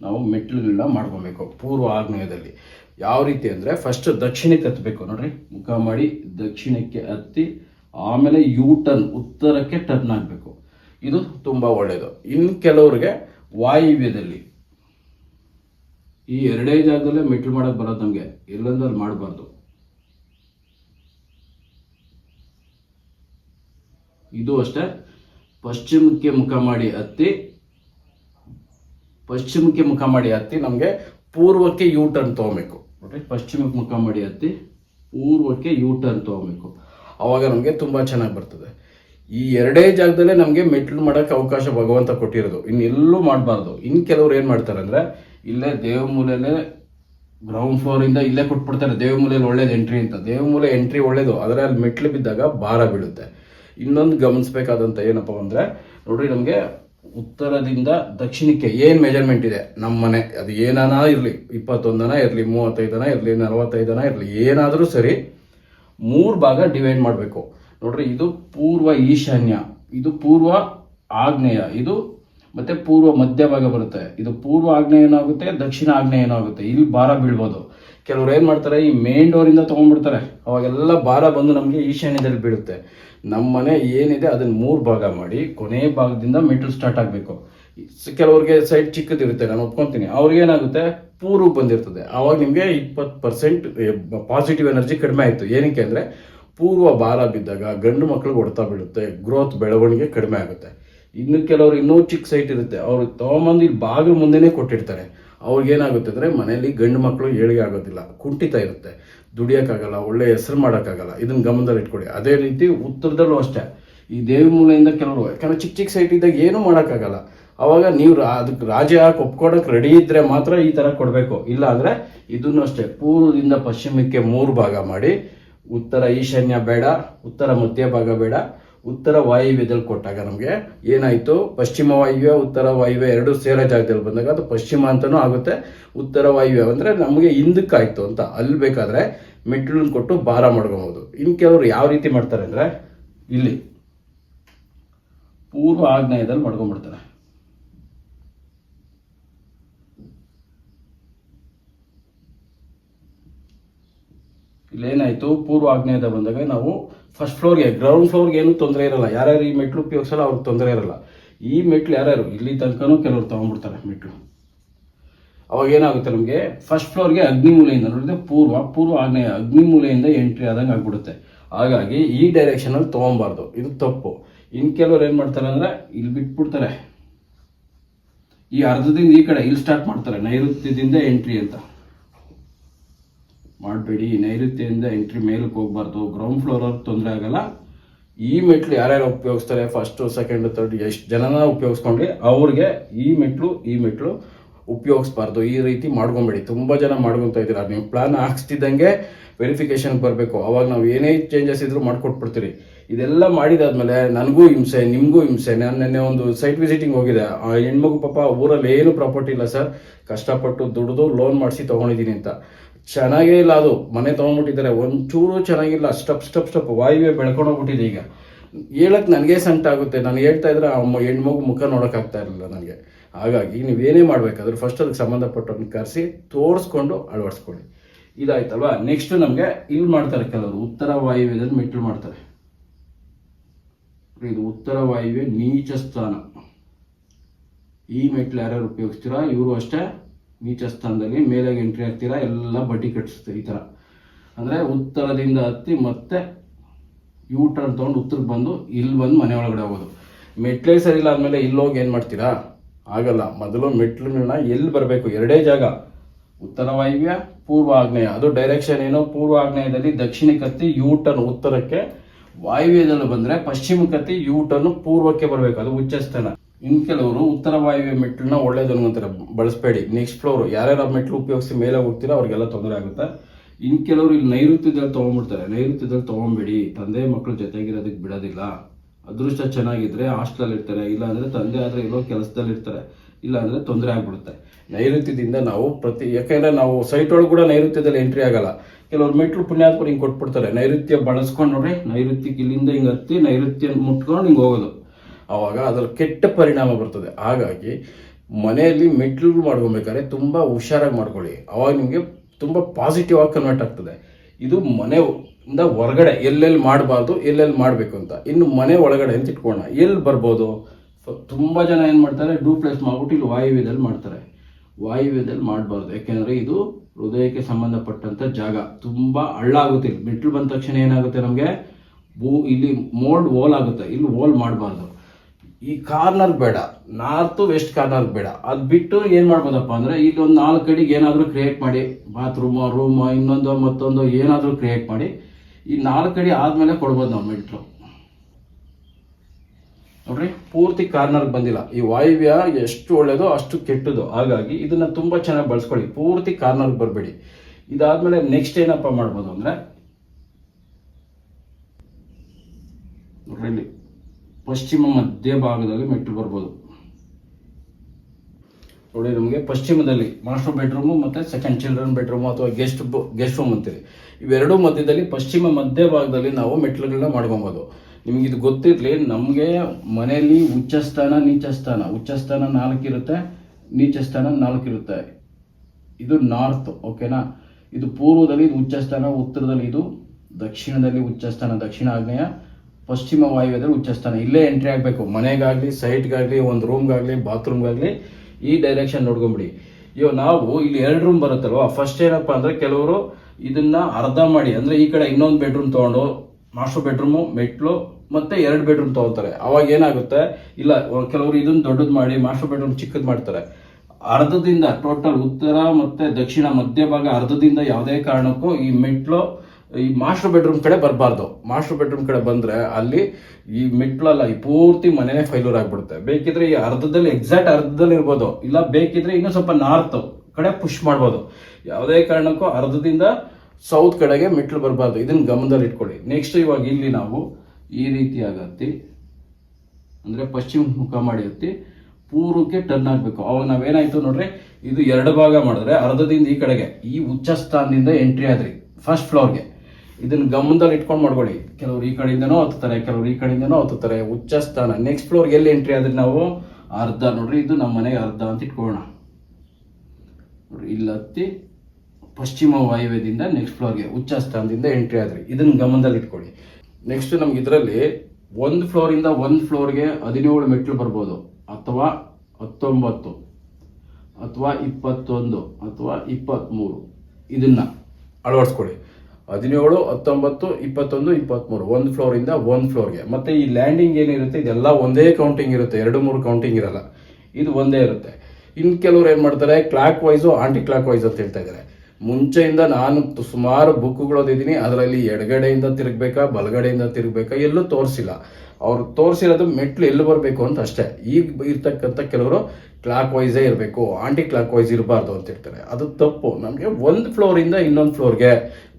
ನಾವು ಮೆಟ್ಟಿಲುಗಳನ್ನ ಮಾಡ್ಕೋಬೇಕು, ಪೂರ್ವ ಆಗ್ನೇಯದಲ್ಲಿ. ಯಾವ ರೀತಿ ಅಂದರೆ ಫಸ್ಟ್ ದಕ್ಷಿಣಕ್ಕೆ ಹತ್ತಬೇಕು ನೋಡ್ರಿ. ಮುಖ ಮಾಡಿ ದಕ್ಷಿಣಕ್ಕೆ ಹತ್ತಿ ಆಮೇಲೆ ಯು ಟರ್ನ್ ಉತ್ತರಕ್ಕೆ ಟರ್ನ್ ಆಗಬೇಕು. ಇದು ತುಂಬ ಒಳ್ಳೆಯದು ಇನ್ನು ಕೆಲವ್ರಿಗೆ ವಾಯುವ್ಯದಲ್ಲಿ. ಈ ಎರಡೇ ಜಾಗದಲ್ಲೇ ಮೆಟ್ಟಿಲು ಮಾಡೋಕ್ಕೆ ಬರೋದು ನಮಗೆ ಎಲ್ಲಂದ್ರೆ ಮಾಡಬಾರ್ದು. ಇದು ಅಷ್ಟೇ. ಪಶ್ಚಿಮಕ್ಕೆ ಮುಖ ಮಾಡಿ ಹತ್ತಿ, ಪಶ್ಚಿಮಕ್ಕೆ ಮುಖ ಮಾಡಿ ಹತ್ತಿ ನಮಗೆ ಪೂರ್ವಕ್ಕೆ ಯೂ ಟರ್ನ್ ತಗೋಬೇಕು. ನೋಡ್ರಿ ಪಶ್ಚಿಮಕ್ಕೆ ಮುಖ ಮಾಡಿ ಹತ್ತಿ, ಪೂರ್ವಕ್ಕೆ ಯೂ ಟರ್ನ್ ತಗೋಬೇಕು. ಅವಾಗ ನಮಗೆ ತುಂಬ ಚೆನ್ನಾಗಿ ಬರ್ತದೆ. ಈ ಎರಡೇ ಜಾಗದಲ್ಲೇ ನಮಗೆ ಮೆಟ್ಲು ಮಾಡೋಕ್ಕೆ ಅವಕಾಶ ಭಗವಂತ ಕೊಟ್ಟಿರೋದು. ಇನ್ನೆಲ್ಲೂ ಮಾಡಬಾರ್ದು. ಇನ್ನು ಕೆಲವ್ರು ಏನು ಮಾಡ್ತಾರೆ ಅಂದರೆ, ಇಲ್ಲೇ ದೇವಮೂಲೆಯಲ್ಲೇ ಗ್ರೌಂಡ್ ಫ್ಲೋರಿಂದ ಇಲ್ಲೇ ಕೊಟ್ಬಿಡ್ತಾರೆ. ದೇವಮೂಲೆಯಲ್ಲಿ ಒಳ್ಳೇದು ಎಂಟ್ರಿ ಅಂತ. ದೇವಮೂಲೆ ಎಂಟ್ರಿ ಒಳ್ಳೇದು. ಆದರೆ ಅಲ್ಲಿ ಮೆಟ್ಲು ಬಿದ್ದಾಗ ಭಾರ ಬೀಳುತ್ತೆ. ಇನ್ನೊಂದು ಗಮನಿಸ್ಬೇಕಾದಂಥ ಏನಪ್ಪ ಅಂದರೆ, ನೋಡ್ರಿ ನಮಗೆ ಉತ್ತರದಿಂದ ದಕ್ಷಿಣಕ್ಕೆ ಏನು ಮೆಜರ್ಮೆಂಟ್ ಇದೆ? ನಮ್ಮ ಮನೆ ಅದು ಏನಾನ ಇರಲಿ, ಇಪ್ಪತ್ತೊಂದನ ಇರಲಿ, ಮೂವತ್ತೈದನ ಇರಲಿ, ನಲವತ್ತೈದನ ಇರಲಿ, ಏನಾದರೂ ಸರಿ ಮೂರು ಭಾಗ ಡಿವೈಡ್ ಮಾಡಬೇಕು. ನೋಡ್ರಿ, ಇದು ಪೂರ್ವ ಈಶಾನ್ಯ, ಇದು ಪೂರ್ವ ಆಗ್ನೇಯ, ಇದು ಮತ್ತೆ ಪೂರ್ವ ಮಧ್ಯ ಭಾಗ ಬರುತ್ತೆ. ಇದು ಪೂರ್ವ ಆಗ್ನೇಯ ಏನಾಗುತ್ತೆ ದಕ್ಷಿಣ ಆಗ್ನೇಯ ಆಗುತ್ತೆ ಇಲ್ಲಿ ಭಾರ ಬೀಳ್ಬೋದು. ಕೆಲವ್ರು ಏನು ಮಾಡ್ತಾರೆ, ಈ ಮೇನ್ ಡೋರಿಂದ ತೊಗೊಂಡ್ಬಿಡ್ತಾರೆ. ಅವಾಗೆಲ್ಲ ಭಾರ ಬಂದು ನಮಗೆ ಈಶಾನ್ಯದಲ್ಲಿ ಬೀಳುತ್ತೆ. ನಮ್ಮ ಮನೆ ಏನಿದೆ ಅದನ್ನ ಮೂರು ಭಾಗ ಮಾಡಿ, ಕೊನೆ ಭಾಗದಿಂದ ಮೆಟ್ಲು ಸ್ಟಾರ್ಟ್ ಆಗಬೇಕು. ಕೆಲವ್ರಿಗೆ ಸೈಡ್ ಚಿಕ್ಕದಿರುತ್ತೆ, ನಾನು ಒಪ್ಕೊಂತೀನಿ. ಅವ್ರಿಗೇನಾಗುತ್ತೆ ಪೂರ್ವ ಬಂದಿರ್ತದೆ. ಅವಾಗ ನಿಮಗೆ ಇಪ್ಪತ್ತು ಪರ್ಸೆಂಟ್ ಪಾಸಿಟಿವ್ ಎನರ್ಜಿ ಕಡಿಮೆ ಆಯಿತು. ಏನಕ್ಕೆ ಅಂದರೆ, ಪೂರ್ವ ಭಾರ ಬಿದ್ದಾಗ ಗಂಡು ಮಕ್ಳಿಗೆ ಹೊಡ್ತಾ ಬೀಳುತ್ತೆ ಗ್ರೋತ್ ಬೆಳವಣಿಗೆ ಕಡಿಮೆ ಆಗುತ್ತೆ. ಇನ್ನು ಕೆಲವರು ಇನ್ನೂ ಚಿಕ್ಕ ಸೈಟ್ ಇರುತ್ತೆ. ಅವರು ತೊಗೊಂಬಂದು ಇಲ್ಲಿ ಬಾಗಿಲು ಮುಂದೆನೇ ಕೊಟ್ಟಿರ್ತಾರೆ. ಅವ್ರಿಗೆ ಏನಾಗುತ್ತೆ ಅಂದರೆ ಮನೆಯಲ್ಲಿ ಗಂಡು ಮಕ್ಕಳು ಏಳಿಗೆ ಆಗೋದಿಲ್ಲ, ಕುಂಠಿತ ಇರುತ್ತೆ, ದುಡಿಯೋಕ್ಕಾಗಲ್ಲ, ಒಳ್ಳೆ ಹೆಸರು ಮಾಡೋಕ್ಕಾಗಲ್ಲ, ಇದನ್ನು ಗಮನದಲ್ಲಿ ಇಟ್ಕೊಳ್ಳಿ. ಅದೇ ರೀತಿ ಉತ್ತರದಲ್ಲೂ ಅಷ್ಟೇ, ಈ ದೇವಿ ಮೂಲೆಯಿಂದ ಕೆಲವರು, ಯಾಕಂದರೆ ಚಿಕ್ಕ ಚಿಕ್ಕ ಸೈಟ್ ಇದ್ದಾಗ ಏನೂ ಮಾಡೋಕ್ಕಾಗಲ್ಲ. ಅವಾಗ ನೀವು ಅದಕ್ಕೆ ರಾಜ ಹಾಕಿ ಒಪ್ಕೊಡಕ್ಕೆ ರೆಡಿ ಇದ್ದರೆ ಮಾತ್ರ ಈ ಥರ ಕೊಡಬೇಕು. ಇಲ್ಲ ಅಂದರೆ ಇದನ್ನು ಅಷ್ಟೇ, ಪೂರ್ವದಿಂದ ಪಶ್ಚಿಮಕ್ಕೆ ಮೂರು ಭಾಗ ಮಾಡಿ, ಉತ್ತರ ಈಶಾನ್ಯ ಬೇಡ, ಉತ್ತರ ಮಧ್ಯ ಭಾಗ ಬೇಡ ಉತ್ತರ ವಾಯುವ್ಯದಲ್ಲಿ ಕೊಟ್ಟಾಗ ನಮಗೆ ಏನಾಯಿತು? ಪಶ್ಚಿಮ ವಾಯುವ್ಯ, ಉತ್ತರ ವಾಯುವ್ಯ ಎರಡು ಸೇರೋ ಜಾಗದಲ್ಲಿ ಬಂದಾಗ ಅದು ಪಶ್ಚಿಮ ಅಂತಲೂ ಆಗುತ್ತೆ. ಉತ್ತರ ವಾಯುವ್ಯ ಅಂದರೆ ನಮಗೆ ಹಿಂದಕ್ಕಾಯಿತು ಅಂತ. ಅಲ್ಲಿ ಬೇಕಾದರೆ ಮೆಟ್ಟಿಲನ್ನು ಕೊಟ್ಟು ಭಾರ ಮಾಡ್ಕೊಬೋದು ಇನ್ನು ಕೆಲವರು ಯಾವ ರೀತಿ ಮಾಡ್ತಾರೆ ಅಂದರೆ ಇಲ್ಲಿ ಪೂರ್ವ ಆಗ್ನೇಯದಲ್ಲಿ ಮಾಡ್ಕೊಂಡ್ಬಿಡ್ತಾರೆ. ಇಲ್ಲೇನಾಯಿತು ಪೂರ್ವ ಆಗ್ನೇಯದ ಬಂದಾಗ ನಾವು ಫಸ್ಟ್ ಫ್ಲೋರ್ಗೆ ಗ್ರೌಂಡ್ ಫ್ಲೋರ್ಗೆ ಏನೂ ತೊಂದರೆ ಇರಲ್ಲ. ಯಾರ್ಯಾರು ಈ ಮೆಟ್ಲು ಉಪಯೋಗಿಸಲ್ಲ, ಅವ್ರಿಗೆ ತೊಂದರೆ ಇರಲ್ಲ. ಈ ಮೆಟ್ಲು ಯಾರ್ಯಾರು? ಇಲ್ಲಿ ತನಕನೂ ಕೆಲವರು ತೊಗೊಂಡ್ಬಿಡ್ತಾರೆ ಮೆಟ್ಲು. ಅವಾಗ ಏನಾಗುತ್ತೆ ನಮಗೆ? ಫಸ್ಟ್ ಫ್ಲೋರ್ಗೆ ಅಗ್ನಿಮೂಲೆಯಿಂದ ನೋಡಿದ್ರೆ ಪೂರ್ವ ಪೂರ್ವ ಆಗ್ನೇಯ ಅಗ್ನಿಮೂಲೆಯಿಂದ ಎಂಟ್ರಿ ಆದಂಗೆ ಆಗ್ಬಿಡುತ್ತೆ. ಹಾಗಾಗಿ ಈ ಡೈರೆಕ್ಷನಲ್ಲಿ ತೊಗೊಬಾರ್ದು. ಇದು ತಪ್ಪು. ಇನ್ನು ಕೆಲವ್ರು ಏನು ಮಾಡ್ತಾರೆ ಅಂದರೆ ಇಲ್ಲಿ ಬಿಟ್ಬಿಡ್ತಾರೆ. ಈ ಅರ್ಧದಿಂದ ಈ ಕಡೆ, ಇಲ್ಲಿ ಸ್ಟಾರ್ಟ್ ಮಾಡ್ತಾರೆ ನೈಋತ್ಯದಿಂದ ಎಂಟ್ರಿ ಅಂತ. ಮಾಡಬೇಡಿ ನೈಋತ್ಯದಿಂದ ಎಂಟ್ರಿ ಮೇಲಕ್ಕೆ ಹೋಗ್ಬಾರ್ದು. ಗ್ರೌಂಡ್ ಫ್ಲೋರಲ್ಲಿ ತೊಂದರೆ ಆಗಲ್ಲ. ಈ ಮೆಟ್ಲು ಯಾರ್ಯಾರು ಉಪಯೋಗಿಸ್ತಾರೆ ಫಸ್ಟು ಸೆಕೆಂಡ್ ತರ್ಡ್ ಎಷ್ಟು ಜನನ ಉಪಯೋಗಿಸ್ಕೊಂಡ್ರಿ ಅವ್ರಿಗೆ ಈ ಮೆಟ್ಲು ಈ ಮೆಟ್ಲು ಉಪಯೋಗಿಸ್ಬಾರ್ದು. ಈ ರೀತಿ ಮಾಡ್ಕೊಬೇಡಿ. ತುಂಬ ಜನ ಮಾಡ್ಕೊತಾ ಇದ್ದೀರಾ? ನೀವು ಪ್ಲಾನ್ ಹಾಕ್ಸ್ತಿದ್ದಂಗೆ ವೆರಿಫಿಕೇಶನ್ಗೆ ಬರಬೇಕು. ಅವಾಗ ನಾವು ಏನೇ ಚೇಂಜಸ್ ಇದ್ರೂ ಮಾಡ್ಕೊಟ್ಬಿಡ್ತೀರಿ. ಇದೆಲ್ಲ ಮಾಡಿದಾದ್ಮೇಲೆ ನನಗೂ ಹಿಂಸೆ, ನಿಮಗೂ ಹಿಂಸೆ. ನಾನು ನಿನ್ನೆ ಒಂದು ಸೈಟ್ ವಿಸಿಟಿಂಗ್ ಹೋಗಿದೆ ಆ ಹೆಣ್ಮಗು ಪಾಪ ಊರಲ್ಲಿ ಏನು ಪ್ರಾಪರ್ಟಿ ಇಲ್ಲ ಸರ್. ಕಷ್ಟಪಟ್ಟು ದುಡಿದು ಲೋನ್ ಮಾಡಿಸಿ ತೊಗೊಂಡಿದ್ದೀನಿ ಅಂತ. ಚೆನ್ನಾಗೇ ಇಲ್ಲ ಅದು. ಮನೆ ತೊಗೊಂಡ್ಬಿಟ್ಟಿದ್ದಾರೆ. ಒಂಚೂರು ಚೆನ್ನಾಗಿಲ್ಲ. Stop stop stop. ವಾಯುವೆ ಬೆಳ್ಕೊಂಡು ಹೋಗ್ಬಿಟ್ಟಿದೆ ಈಗ. ಹೇಳಕ್ಕೆ ನನಗೆ ಸಂಟಾಗುತ್ತೆ ನಾನು ಹೇಳ್ತಾ ಇದ್ರೆ ಆ ಹೆಣ್ಮಗು ಮುಖ ನೋಡೋಕ್ಕಾಗ್ತಾ ಇರಲಿಲ್ಲ ನನಗೆ. ಹಾಗಾಗಿ ನೀವೇನೇ ಮಾಡಬೇಕಾದ್ರೂ ಫಸ್ಟ್ ಅದಕ್ಕೆ ಸಂಬಂಧಪಟ್ಟವ್ರನ್ನ ಕರೆಸಿ, ತೋರಿಸ್ಕೊಂಡು ಅಳವಡಿಸ್ಕೊಳ್ಳಿ. ಇದಾಯ್ತಲ್ವಾ? ನೆಕ್ಸ್ಟ್ ನಮಗೆ ಇಲ್ಲಿ ಮಾಡ್ತಾರೆ ಕೆಲವರು. ಉತ್ತರ ವಾಯುವ್ಯದಲ್ಲಿ ಮೆಟ್ಲು ಮಾಡ್ತಾರೆ. ಇದು ಉತ್ತರ ವಾಯುವ್ಯ ನೀಚ ಸ್ಥಾನ. ಈ ಮೆಟ್ಲು ಯಾರ್ಯಾರು ಉಪಯೋಗಿಸ್ತೀರಾ? ಇವರು ಅಷ್ಟೇ. ನೀಚ ಸ್ಥಾನದಲ್ಲಿ ಮೇಲೆ ಎಂಟ್ರಿ ಆಗ್ತೀರಾ, ಎಲ್ಲ ಬಡ್ಡಿ ಕಟ್ಟಿಸ್ತೀರಿ ಈ ಥರ ಅಂದರೆ ಉತ್ತರದಿಂದ ಹತ್ತಿ ಮತ್ತೆ ಯೂ ಟರ್ನ್ ತೊಗೊಂಡು ಉತ್ತರಕ್ಕೆ ಬಂದು ಇಲ್ಲಿ ಬಂದು ಮನೆ ಒಳಗಡೆ ಹೋಗೋದು. ಮೆಟ್ಲೇ ಸರಿ ಇಲ್ಲ ಆದಮೇಲೆ ಇಲ್ಲಿ ಹೋಗಿ ಏನು ಮಾಡ್ತೀರಾ? ಆಗಲ್ಲ. ಮೊದಲು ಮೆಟ್ಲುಗಳನ್ನ ಎಲ್ಲಿ ಬರಬೇಕು? ಎರಡೇ ಜಾಗ. ಉತ್ತರ ವಾಯುವ್ಯ, ಪೂರ್ವ ಆಗ್ನೇಯ. ಅದು ಡೈರೆಕ್ಷನ್ ಏನು? ಪೂರ್ವ ಆಗ್ನೇಯದಲ್ಲಿ ದಕ್ಷಿಣಕ್ಕೆ ಯು ಟರ್ನ್ ಉತ್ತರಕ್ಕೆ. ವಾಯುವ್ಯದಲ್ಲಿ ಬಂದರೆ ಪಶ್ಚಿಮಕ್ಕೆ ಯು ಟರ್ನ್ ಪೂರ್ವಕ್ಕೆ ಬರಬೇಕು. ಅದು ಉಚ್ಚ ಸ್ಥಾನ ಇನ್ನು ಕೆಲವರು ಉತ್ತರ ವಾಯುವ್ಯ ಮೆಟ್ಲನ್ನ ಒಳ್ಳೇದು ಅನ್ಕೊಂತಾರೆ. ಬಳಸಬೇಡಿ. ನೆಕ್ಸ್ಟ್ ಫ್ಲೋರ್ ಯಾರ್ಯಾರು ಆ ಮೆಟ್ಲು ಉಪಯೋಗಿಸಿ ಮೇಲೆ ಹೋಗ್ತೀರಾ ಅವ್ರಿಗೆಲ್ಲ ತೊಂದರೆ ಆಗುತ್ತೆ. ಇನ್ನು ಕೆಲವರು ಇಲ್ಲಿ ನೈಋತ್ಯದಲ್ಲಿ ತೊಗೊಂಡ್ಬಿಡ್ತಾರೆ. ನೈಋತ್ಯದಲ್ಲಿ ತೊಗೊಂಬೇಡಿ. ತಂದೆ ಮಕ್ಕಳು ಜೊತೆಗಿರೋದಕ್ಕೆ ಬಿಡೋದಿಲ್ಲ. ಅದೃಷ್ಟ ಚೆನ್ನಾಗಿದ್ರೆ ಹಾಸ್ಟೆಲಲ್ಲಿ ಇರ್ತಾರೆ. ಇಲ್ಲ ಅಂದರೆ ತಂದೆ ಆದರೆ ಇರೋ ಕೆಲಸದಲ್ಲಿ ಇರ್ತಾರೆ. ಇಲ್ಲ ಅಂದರೆ ತೊಂದರೆ ಆಗ್ಬಿಡುತ್ತೆ. ನೈಋತ್ಯದಿಂದ ನಾವು ಪ್ರತಿ, ಯಾಕೆಂದ್ರೆ ನಾವು ಸೈಟ್ ಒಳಗೆ ಕೂಡ ನೈಋತ್ಯದಲ್ಲಿ ಎಂಟ್ರಿ ಆಗಲ್ಲ. ಕೆಲವರು ಮೆಟ್ಲು ಪುಣ್ಯಾತ್ಮರು ಹಿಂಗೆ ಕೊಟ್ಬಿಡ್ತಾರೆ. ನೈಋತ್ಯ ಬಳಸ್ಕೊಂಡು ನೋಡ್ರಿ ನೈಋತ್ಯಕ್ಕೆ ಇಲ್ಲಿಂದ ಹಿಂಗೆ ಹತ್ತಿ ನೈಋತ್ಯ ಮುಟ್ಕೊಂಡು ಹಿಂಗೆ ಹೋಗೋದು. ಅವಾಗ ಅದರ ಕೆಟ್ಟ ಪರಿಣಾಮ ಬರ್ತದೆ. ಹಾಗಾಗಿ ಮನೆಯಲ್ಲಿ ಮೆಟ್ಲುಗಳು ಮಾಡ್ಕೊಬೇಕಾದ್ರೆ ತುಂಬ ಹುಷಾರಾಗಿ ಮಾಡ್ಕೊಳ್ಳಿ. ಅವಾಗ ನಿಮಗೆ ತುಂಬ ಪಾಸಿಟಿವ್ ಆಗಿ ಕನ್ವರ್ಟ್ ಆಗ್ತದೆ. ಇದು ಮನೆ ಇಂದ ಹೊರಗಡೆ ಎಲ್ಲೆಲ್ಲಿ ಮಾಡಬಾರ್ದು, ಎಲ್ಲೆಲ್ಲಿ ಮಾಡಬೇಕು ಅಂತ. ಇನ್ನು ಮನೆ ಒಳಗಡೆ ಅಂತ ಇಟ್ಕೊಳ್ಳೋಣ. ಎಲ್ಲಿ ಬರ್ಬೋದು? ತುಂಬ ಜನ ಏನು ಮಾಡ್ತಾರೆ? ಡೂಪ್ಲೆಸ್ ಮಾಡ್ಬಿಟ್ಟು ಇಲ್ಲಿ ವಾಯುವ್ಯದಲ್ಲಿ ಮಾಡ್ತಾರೆ. ವಾಯುವ್ಯದಲ್ಲಿ ಮಾಡಬಾರ್ದು. ಯಾಕೆಂದರೆ ಇದು ಹೃದಯಕ್ಕೆ ಸಂಬಂಧಪಟ್ಟಂಥ ಜಾಗ. ತುಂಬ ಹಳ್ಳಾಗುತ್ತೆ ಇಲ್ಲಿ ಮೆಟ್ಲು ಬಂದ ತಕ್ಷಣ ಏನಾಗುತ್ತೆ ನಮಗೆ? ಇಲ್ಲಿ ಮೋಲ್ಡ್ ಓಲ್ ಆಗುತ್ತೆ. ಇಲ್ಲಿ ಓಲ್ ಮಾಡಬಾರ್ದು. ಈ ಕಾರ್ನರ್ ಬೇಡ, ನಾರ್ತ್ ವೆಸ್ಟ್ ಕಾರ್ನರ್ ಬೇಡ. ಅದು ಬಿಟ್ಟು ಏನು ಮಾಡ್ಬೋದಪ್ಪ ಅಂದರೆ ಇಲ್ಲಿ ಒಂದು ನಾಲ್ಕು ಕಡೆಗೆ ಏನಾದರೂ ಕ್ರಿಯೇಟ್ ಮಾಡಿ ಬಾತ್ರೂಮ್ ರೂಮ್ ಇನ್ನೊಂದು ಮತ್ತೊಂದು ಏನಾದರೂ ಕ್ರಿಯೇಟ್ ಮಾಡಿ, ಈ ನಾಲ್ಕು ಕಡೆ ಆದಮೇಲೆ ಕೊಡ್ಬೋದು ನಾವು ಮೆಟ್ಲು ನೋಡ್ರಿ, ಪೂರ್ತಿ ಕಾರ್ನರ್ಗೆ ಬಂದಿಲ್ಲ. ಈ ವಾಯುವ್ಯ ಎಷ್ಟು ಒಳ್ಳೇದೋ ಅಷ್ಟು ಕೆಟ್ಟದು ಹಾಗಾಗಿ ಇದನ್ನ ತುಂಬಾ ಚೆನ್ನಾಗಿ ಬಳಸ್ಕೊಳ್ಳಿ. ಪೂರ್ತಿ ಕಾರ್ನರ್ಗೆ ಬರಬೇಡಿ. ಇದಾದ್ಮೇಲೆ ನೆಕ್ಸ್ಟ್ ಏನಪ್ಪ ಮಾಡ್ಬೋದು ಅಂದ್ರೆ, ನೋಡ್ರಿ ಪಶ್ಚಿಮ ಮಧ್ಯ ಭಾಗದಲ್ಲಿ ಮೆಟ್ಲು ಬರ್ಬೋದು. ನೋಡಿ ನಮಗೆ ಪಶ್ಚಿಮದಲ್ಲಿ ಮಾಸ್ಟರ್ ಬೆಡ್ರೂಮು ಮತ್ತು ಸೆಕೆಂಡ್ ಚಿಲ್ಡ್ರನ್ ಬೆಡ್ರೂಮು ಅಥವಾ ಗೆಸ್ಟ್ ಗೆಸ್ಟ್ ರೂಮ್ ಅಂತೀರಿ. ಇವೆರಡೂ ಮಧ್ಯದಲ್ಲಿ ಪಶ್ಚಿಮ ಮಧ್ಯ ಭಾಗದಲ್ಲಿ ನಾವು ಮೆಟ್ಲುಗಳನ್ನ ಮಾಡ್ಕೊಬೋದು. ನಿಮ್ಗೆ ಇದು ಗೊತ್ತಿರಲಿ, ನಮಗೆ ಮನೆಯಲ್ಲಿ ಉಚ್ಚ ಸ್ಥಾನ ನೀಚ ಸ್ಥಾನ ಉಚ್ಚ ಸ್ಥಾನ ನಾಲ್ಕು ಇರುತ್ತೆ ನೀಚ ಸ್ಥಾನ ನಾಲ್ಕು ಇರುತ್ತೆ ಇದು ನಾರ್ತ್ ಓಕೆನಾ ಇದು ಪೂರ್ವದಲ್ಲಿ ಇದು ಉಚ್ಚ ಸ್ಥಾನ ಉತ್ತರದಲ್ಲಿ ಇದು ದಕ್ಷಿಣದಲ್ಲಿ ಉಚ್ಚ ಸ್ಥಾನ ದಕ್ಷಿಣ ಆಗ್ನೇಯ. ಪಶ್ಚಿಮ ವಾಯುವ್ಯದಲ್ಲಿ ಉಚ್ಚಸ್ಥಾನ. ಇಲ್ಲೇ ಎಂಟ್ರಿ ಆಗಬೇಕು. ಮನೆಗಾಗಲಿ ಸೈಟ್ಗಾಗಲಿ ಒಂದು ರೂಮ್ಗಾಗಲಿ ಬಾತ್ರೂಮ್ಗಾಗಲಿ ಈ ಡೈರೆಕ್ಷನ್ ನೋಡ್ಕೊಂಬಿಡಿ. ಇವಾಗ ನಾವು ಇಲ್ಲಿ ಎರಡು ರೂಮ್ ಬರುತ್ತಲ್ವ? ಫಸ್ಟ್ ಏನಪ್ಪ ಅಂದ್ರೆ ಕೆಲವರು ಇದನ್ನ ಅರ್ಧ ಮಾಡಿ, ಅಂದ್ರೆ ಈ ಕಡೆ ಇನ್ನೊಂದು ಬೆಡ್ರೂಮ್ ತಗೊಂಡು ಮಾಸ್ಟರ್ ಬೆಡ್ರೂಮು ಮೆಟ್ಲು, ಮತ್ತೆ ಎರಡು ಬೆಡ್ರೂಮ್ ತಗೋತಾರೆ ಅವಾಗ ಏನಾಗುತ್ತೆ? ಇಲ್ಲ, ಕೆಲವರು ಇದನ್ನ ದೊಡ್ಡದು ಮಾಡಿ ಮಾಸ್ಟರ್ ಬೆಡ್ರೂಮ್ ಚಿಕ್ಕದು ಮಾಡ್ತಾರೆ. ಅರ್ಧದಿಂದ ಟೋಟಲ್ ಉತ್ತರ ಮತ್ತೆ ದಕ್ಷಿಣ ಮಧ್ಯಭಾಗ ಅರ್ಧದಿಂದ ಯಾವುದೇ ಕಾರಣಕ್ಕೂ ಈ ಮೆಟ್ಲು ಈ ಮಾಸ್ಟರ್ ಬೆಡ್ರೂಮ್ ಕಡೆ ಬರಬಾರ್ದು. ಮಾಸ್ಟರ್ ಬೆಡ್ರೂಮ್ ಕಡೆ ಬಂದ್ರೆ ಅಲ್ಲಿ ಈ ಮೆಟ್ಲಲ್ಲ ಈ ಪೂರ್ತಿ ಮನೆನೇ ಫೈಲೂರ್ ಆಗಿಬಿಡುತ್ತೆ. ಬೇಕಿದ್ರೆ ಈ ಅರ್ಧದಲ್ಲಿ ಎಕ್ಸಾಕ್ಟ್ ಅರ್ಧದಲ್ಲಿ ಇರ್ಬೋದು. ಇಲ್ಲ ಬೇಕಿದ್ರೆ ಇನ್ನೂ ಸ್ವಲ್ಪ ನಾರ್ತ್ ಕಡೆ ಪುಷ್ ಮಾಡ್ಬೋದು. ಯಾವುದೇ ಕಾರಣಕ್ಕೂ ಅರ್ಧದಿಂದ ಸೌತ್ ಕಡೆಗೆ ಮೆಟ್ಲು ಬರಬಾರ್ದು. ಇದನ್ನು ಗಮನದಲ್ಲಿ ಇಟ್ಕೊಳ್ಳಿ. ನೆಕ್ಸ್ಟ್ ಇವಾಗ ಇಲ್ಲಿ ನಾವು ಈ ರೀತಿಯಾಗಿ ಹತ್ತಿ ಅಂದರೆ ಪಶ್ಚಿಮ ಮುಖ ಮಾಡಿ ಹತ್ತಿ ಪೂರ್ವಕ್ಕೆ ಟರ್ನ್ ಆಗಬೇಕು. ಅವಾಗ ನಾವೇನಾಯಿತು ನೋಡ್ರಿ, ಇದು ಎರಡು ಭಾಗ ಮಾಡಿದ್ರೆ ಅರ್ಧದಿಂದ ಈ ಕಡೆಗೆ, ಈ ಉಚ್ಚ ಸ್ಥಾನದಿಂದ ಎಂಟ್ರಿ ಆದ್ರಿ ಫಸ್ಟ್ ಫ್ಲೋರ್ಗೆ ಇದನ್ನ ಗಮನದಲ್ಲಿ ಇಟ್ಕೊಂಡು ಮಾಡ್ಕೊಳ್ಳಿ. ಕೆಲವರು ಈ ಕಡೆಯಿಂದನೋ ಹತ್ತುತ್ತಾರೆ, ಕೆಲವರು ಈ ಕಡೆಯಿಂದನೋ ಹತ್ತುತ್ತಾರೆ. ಉಚ್ಚ ಸ್ಥಾನ ನೆಕ್ಸ್ಟ್ ಫ್ಲೋರ್ಗೆ ಎಲ್ಲಿ ಎಂಟ್ರಿ ಆದ್ರೆ ನಾವು ಅರ್ಧ ನೋಡ್ರಿ, ಇದು ನಮ್ಮ ಮನೆಗೆ ಅರ್ಧ ಅಂತ ಇಟ್ಕೊಳ್ಳೋಣ. ನೋಡ್ರಿ, ಇಲ್ಲಿ ಹತ್ತಿ ಪಶ್ಚಿಮ ವಾಯುವ್ಯದಿಂದ ನೆಕ್ಸ್ಟ್ ಫ್ಲೋರ್ಗೆ ಉಚ್ಚ ಸ್ಥಾನದಿಂದ ಎಂಟ್ರಿ ಆದ್ರಿ ಇದನ್ನ ಗಮನದಲ್ಲಿ ಇಟ್ಕೊಳ್ಳಿ. ನೆಕ್ಸ್ಟ್ ನಮ್ಗೆ ಇದರಲ್ಲಿ ಒಂದು ಫ್ಲೋರಿಂದ ಒಂದು ಫ್ಲೋರ್ಗೆ ಹದಿನೇಳು ಮೆಟ್ಲು ಬರ್ಬೋದು. ಅಥವಾ ಹತ್ತೊಂಬತ್ತು, ಅಥವಾ ಇಪ್ಪತ್ತೊಂದು, ಅಥವಾ ಇಪ್ಪತ್ತ್ಮೂರು ಇದನ್ನ ಅಳವಡಿಸ್ಕೊಳ್ಳಿ. ಹದಿನೇಳು, ಹತ್ತೊಂಬತ್ತು, ಇಪ್ಪತ್ತೊಂದು ಇಪ್ಪತ್ತ್ಮೂರು ಒಂದು ಫ್ಲೋರಿಂದ ಒಂದು ಫ್ಲೋರ್ಗೆ ಮತ್ತೆ ಈ ಲ್ಯಾಂಡಿಂಗ್ ಏನಿರುತ್ತೆ, ಇದೆಲ್ಲ ಒಂದೇ ಕೌಂಟಿಂಗ್ ಇರುತ್ತೆ. ಎರಡು, ಮೂರು ಕೌಂಟಿಂಗ್ ಇರಲ್ಲ. ಇದು ಒಂದೇ ಇರುತ್ತೆ. ಇನ್ನು ಕೆಲವರು ಏನು ಮಾಡ್ತಾರೆ clockwise anticlockwise ಅಂತ ಹೇಳ್ತಾ ಇದ್ದಾರೆ. ಮುಂಚೆಯಿಂದ ನಾನು ಸುಮಾರು ಬುಕ್ಗಳು ಓದಿದ್ದೀನಿ. ಅದರಲ್ಲಿ ಎಡಗಡೆಯಿಂದ ತಿರುಗಬೇಕಾ, ಬಲಗಡೆಯಿಂದ ತಿರುಗಬೇಕಾ, ಎಲ್ಲೂ ತೋರಿಸಿಲ್ಲ. ಅವ್ರು ತೋರಿಸಿರೋದು ಮೆಟ್ಲು ಎಲ್ಲಿ ಬರಬೇಕು ಅಂತ ಅಷ್ಟೇ. ಈಗ ಇರ್ತಕ್ಕಂಥ ಕೆಲವರು ಕ್ಲಾಕ್ ವೈಸೇ ಇರಬೇಕು ಆಂಟಿ ಕ್ಲಾಕ್ ವೈಸ್ ಇರಬಾರ್ದು ಅಂತ ಇರ್ತಾರೆ. ಅದು ತಪ್ಪು. ನಮಗೆ ಒಂದು ಫ್ಲೋರಿಂದ ಇನ್ನೊಂದು ಫ್ಲೋರ್ಗೆ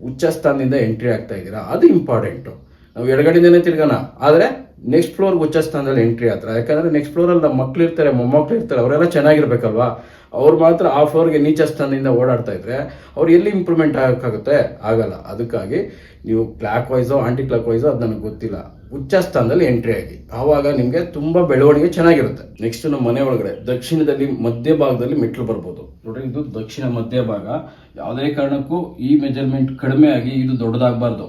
ಉಚ್ಚ ಸ್ಥಾನದಿಂದ ಎಂಟ್ರಿ ಆಗ್ತಾ ಇದ್ದೀರಾ? ಅದು ಇಂಪಾರ್ಟೆಂಟು ನಾವು ಎಡಗಡೆಯಿಂದನೇ ತಿರ್ಗೋಣ. ಆದರೆ ನೆಕ್ಸ್ಟ್ ಫ್ಲೋರ್ಗೆ ಉಚ್ಚ ಸ್ಥಾನದಲ್ಲಿ ಎಂಟ್ರಿ ಆಗ್ತಾರೆ ಯಾಕಂದರೆ ನೆಕ್ಸ್ಟ್ ಫ್ಲೋರಲ್ಲಿ ನಮ್ಮ ಮಕ್ಳು ಇರ್ತಾರೆ, ಮೊಮ್ಮಕ್ಳು ಇರ್ತಾರೆ, ಅವರೆಲ್ಲ ಚೆನ್ನಾಗಿರ್ಬೇಕಲ್ವಾ? ಅವ್ರು ಮಾತ್ರ ಆ ಫ್ಲೋರ್ಗೆ ನೀಚ ಸ್ಥಾನದಿಂದ ಓಡಾಡ್ತಾ ಇದ್ರೆ ಅವ್ರು ಎಲ್ಲಿ ಇಂಪ್ರೂವ್ಮೆಂಟ್ ಆಗೋಕ್ಕಾಗುತ್ತೆ? ಆಗಲ್ಲ. ಅದಕ್ಕಾಗಿ ನೀವು ಕ್ಲಾಕ್ ವೈಸೋ ಆಂಟಿ ಕ್ಲಾಕ್ ವೈಸೋ ಅದು ನನಗೆ ಗೊತ್ತಿಲ್ಲ. ಉಚ್ಚ ಸ್ಥಾನದಲ್ಲಿ ಎಂಟ್ರಿ ಆಗಿ ಆವಾಗ ನಿಮಗೆ ತುಂಬ ಬೆಳವಣಿಗೆ ಚೆನ್ನಾಗಿರುತ್ತೆ. ನೆಕ್ಸ್ಟ್ ನಮ್ಮ ಮನೆ ಒಳಗಡೆ, ದಕ್ಷಿಣದಲ್ಲಿ ಮಧ್ಯ ಭಾಗದಲ್ಲಿ ಮೆಟ್ಲು ಬರ್ಬೋದು. ನೋಡ್ರಿ, ಇದು ದಕ್ಷಿಣ ಮಧ್ಯ ಭಾಗ. ಯಾವುದೇ ಕಾರಣಕ್ಕೂ ಈ ಮೆಜರ್ಮೆಂಟ್ ಕಡಿಮೆ ಆಗಿ ಇದು ದೊಡ್ಡದಾಗಬಾರ್ದು.